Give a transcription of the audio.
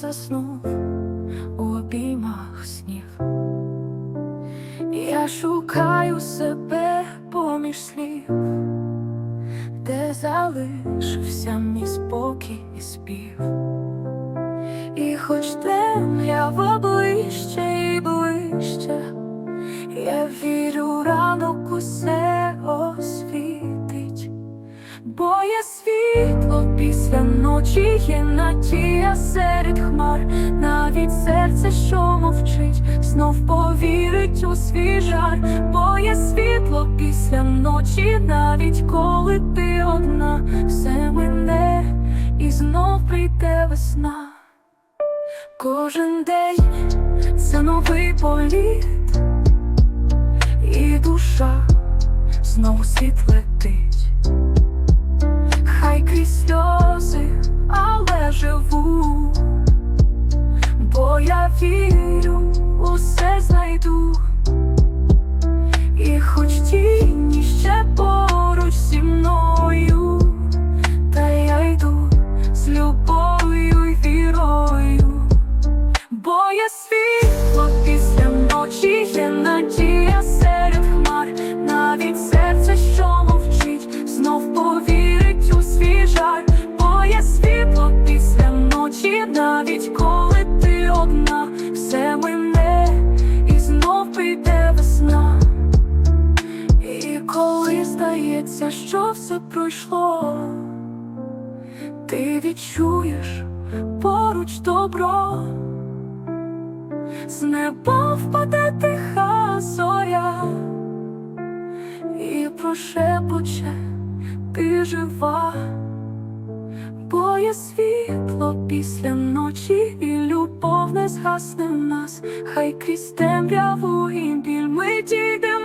заснув у обіймах снів. Я шукаю себе поміж слів, де залишився мій спокій і спів. І хоч темрява ближче і ближче, я вірю, ранок усе освітить, бо світло після ночі, є надія серед хмар, навіть серце, що мовчить, знов повірить у свій жар, бо є світло після ночі, навіть коли ти одна, все мине і знов прийде весна. Кожен день це новий політ, і душа знову світ летить. Хай крізь сльози, світло після ночі, є надія серед хмар, навіть серце, що мовчить, знов повірить у свій жар, бо є світло після ночі, навіть коли ти одна, все мине. І знов прийде весна. І коли здається, що все пройшло, ти відчуєш поруч добро. З неба впаде тиха зоря. І прошепоче ти жива, бо є світло після ночі, і любов не згасне в нас, хай крізь темряву і біль ми дійде